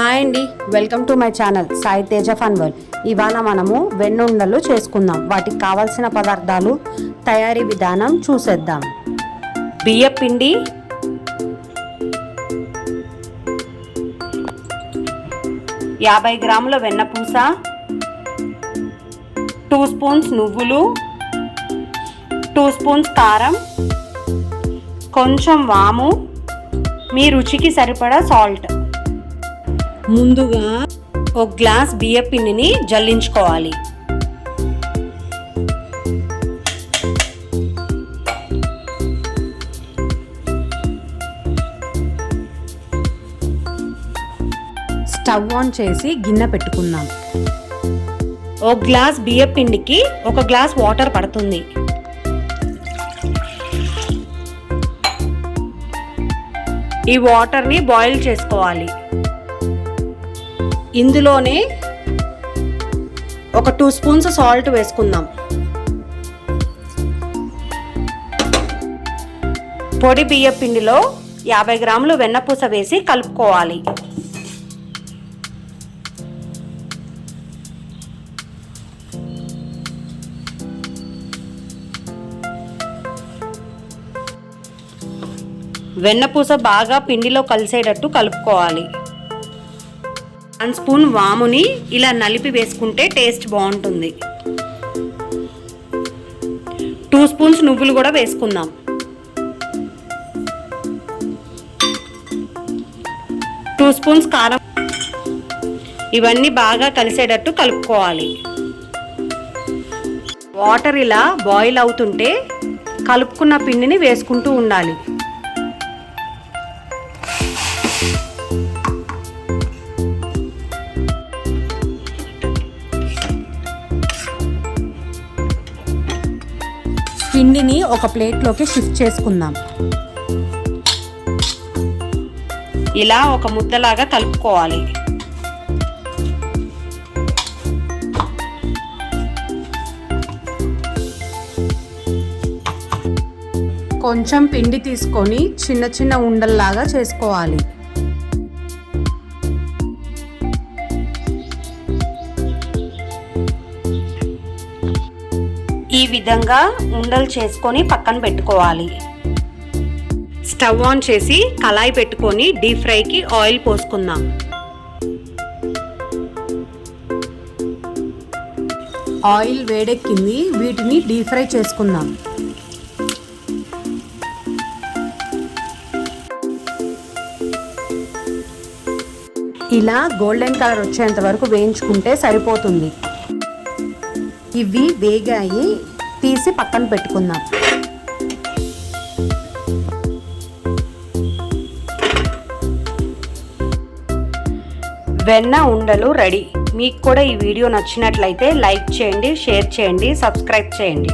Hi అండి. Welcome to my channel Sai Teja fun world. ఇవాళ మనము వెన్నుండలు చేసుకుందాం. వాటికి కావాల్సిన పదార్థాలు తయారీ విధానం చూసేద్దాం. బియ్య పిండి యాభై గ్రాముల వెన్నపూస టూ స్పూన్స్ నువ్వులు టూ స్పూన్స్ కారం కొంచెం వాము మీ రుచికి సరిపడా సాల్ట్. ముందుగా ఒక గ్లాస్ బియ్య పిండిని జల్లించుకోవాలి. స్టవ్ ఆన్ చేసి గిన్నె పెట్టుకుందాం. ఒక గ్లాస్ బియ్య పిండికి ఒక గ్లాస్ వాటర్ పడుతుంది. ఈ వాటర్ని బాయిల్ చేసుకోవాలి. ఇందులోనే ఒక టూ స్పూన్స్ సాల్ట్ వేసుకుందాం. పొడి బియ్య పిండిలో యాభై గ్రాములు వెన్నపూస వేసి కలుపుకోవాలి. వెన్నపూస బాగా పిండిలో కలిసేటట్టు కలుపుకోవాలి. వన్ స్పూన్ వాముని ఇలా నలిపి వేసుకుంటే టేస్ట్ బాగుంటుంది. టూ స్పూన్స్ నువ్వులు కూడా వేసుకుందాం. టూ స్పూన్స్ కారం. ఇవన్నీ బాగా కలిసేటట్టు కలుపుకోవాలి. వాటర్ ఇలా బాయిల్ అవుతుంటే కలుపుకున్న పిండిని వేసుకుంటూ ఉండాలి. పిండిని ఒక ప్లేట్లోకి షిఫ్ట్ చేసుకుందాం. ఇలా ఒక ముద్దలాగా కలుపుకోవాలి. కొంచెం పిండి తీసుకొని చిన్న చిన్న ఉండల్లాగా చేసుకోవాలి. ఈ విధంగా ఉండలు చేసుకొని పక్కన పెట్టుకోవాలి. స్టవ్ ఆన్ చేసి కళాయి పెట్టుకొని డీప్ ఫ్రైకి ఆయిల్ పోసుకుందాం. ఆయిల్ వేడెక్కింది వీటిని డీప్ ఫ్రై చేసుకుందాం. ఇలా గోల్డెన్ కలర్ వచ్చేంత వరకు వేయించుకుంటే సరిపోతుంది. ఇవి వేగాయి తీసి పక్కన పెట్టుకుందాం. వెన్న ఉండలు రెడీ. మీకు కూడా ఈ వీడియో నచ్చినట్లయితే లైక్ చేయండి షేర్ చేయండి సబ్స్క్రైబ్ చేయండి.